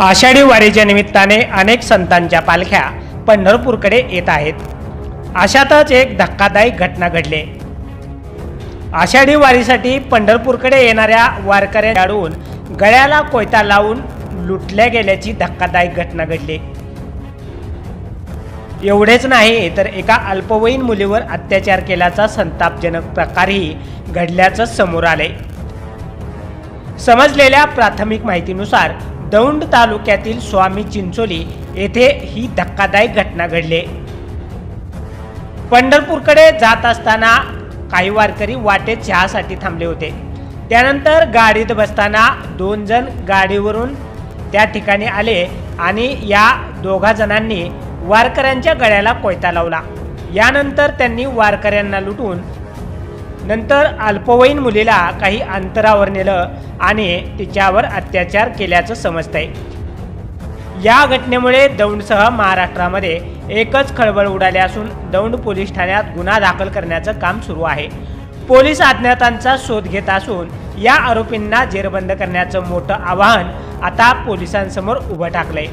आषाढी वारीच्या निमित्ताने अनेक संतांच्या पालख्या पंढरपूरकडे येत आहेत. अशातच एक धक्कादायक घटना घडली. आषाढी वारीसाठी पंढरपूरकडे येणाऱ्या वारकऱ्याडून गळ्याला कोयता लावून लुटल्या गेल्याची धक्कादायक घटना घडली. एवढेच नाही तर एका अल्पवयीन मुलीवर अत्याचार केल्याचा संतापजनक प्रकारही घडल्याचं समोर आले. समजलेल्या प्राथमिक माहितीनुसार दौंड तालुक्यातील स्वामी चिंचोली येथे ही धक्कादायक घटना घडली. पंढरपूरकडे जात असताना काही वारकरी वाटेत चहासाठी थांबले होते. त्यानंतर गाडीत बसताना दोन जण गाडीवरून त्या ठिकाणी आले आणि या दोघा जणांनी वारकऱ्यांच्या गळ्याला कोयता लावला. यानंतर त्यांनी वारकऱ्यांना लुटून नंतर अल्पवयीन मुलीला काही अंतरावर नेलं आणि तिच्यावर अत्याचार केल्याचं समजतंय. या घटनेमुळे दौंडसह महाराष्ट्रामध्ये एकच खळबळ उडाली असून दौंड पोलीस ठाण्यात गुन्हा दाखल करण्याचं काम सुरू आहे. पोलीस अज्ञातांचा शोध घेत असून या आरोपींना जेरबंद करण्याचं मोठं आवाहन आता पोलिसांसमोर उभं टाकलंय